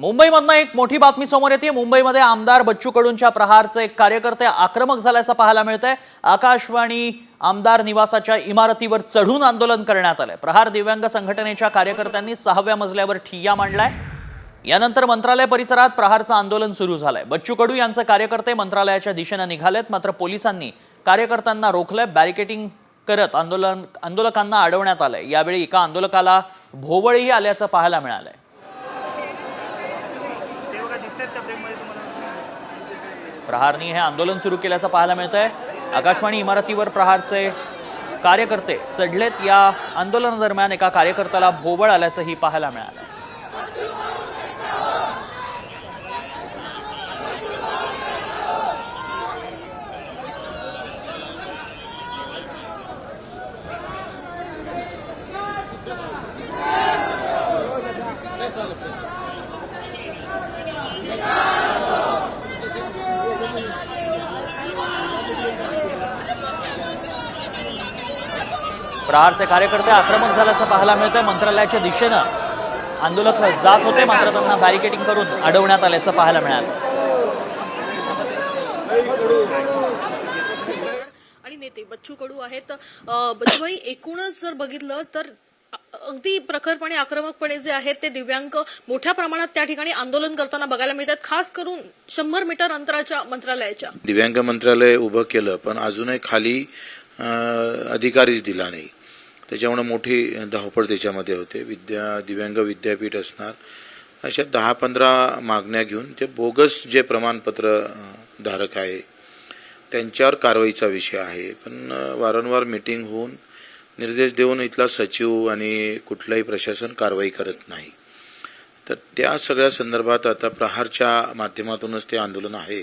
मुंबईमधनं एक मोठी बातमी समोर येते. मुंबईमध्ये आमदार बच्चू कडूंच्या प्रहारचे एक कार्यकर्ते आक्रमक झाल्याचं पाहायला मिळतंय. आकाशवाणी आमदार निवासाच्या इमारतीवर चढून आंदोलन करण्यात आलंय. प्रहार दिव्यांग संघटनेच्या कार्यकर्त्यांनी सहाव्या मजल्यावर ठिय्या मांडलाय. यानंतर मंत्रालय परिसरात प्रहारचं आंदोलन सुरू झालंय. बच्चू कडू यांचे कार्यकर्ते मंत्रालयाच्या दिशेनं निघालेत मात्र पोलिसांनी कार्यकर्त्यांना रोखलंय. बॅरिकेटिंग करत आंदोलन आंदोलकांना अडवण्यात आलंय. यावेळी एका आंदोलकाला भोवळही आल्याचं पाहायला मिळालंय. प्रहारनी हे आंदोलन सुरू केल्याचं पाहायला मिळतंय. आकाशवाणी इमारतीवर प्रहारचे कार्यकर्ते चढलेत. या आंदोलनादरम्यान एका कार्यकर्त्याला भोवळ आल्याचंही पाहायला मिळालं. प्रहारचे कार्यकर्ते आक्रमक झाल्याचं पाहायला मिळतंय. मंत्रालयाच्या दिशेनं आंदोलक जात होते मात्र त्यांना बॅरिकेटिंग करून अडवण्यात आल्याचं पाहायला मिळालं. आणि नेते बच्चू कडू आहेत. बच्चूभाई एकूणच जर बघितलं तर अगदी प्रखरपणे आक्रमकपणे जे आहेत ते दिव्यांग मोठ्या प्रमाणात त्या ठिकाणी आंदोलन करताना बघायला मिळतात खास करून शंभर मीटर अंतराच्या मंत्रालयाच्या. दिव्यांग मंत्रालय उभं केलं पण अजूनही खाली अधिकारीच दिला नाही. त्याच्यामुळं मोठी धावपळ त्याच्यामध्ये होते. विद्या दिव्यांग विद्यापीठ असणार. अशा दहा पंधरा मागण्या घेऊन ते बोगस जे प्रमाणपत्र धारक आहे त्यांच्यावर कारवाईचा विषय आहे. पण वारंवार मिटिंग होऊन निर्देश देऊन इथला सचिव आणि कुठलाही प्रशासन कारवाई करत नाही. तर त्या सगळ्या संदर्भात आता प्रहारच्या माध्यमातूनच ते आंदोलन आहे.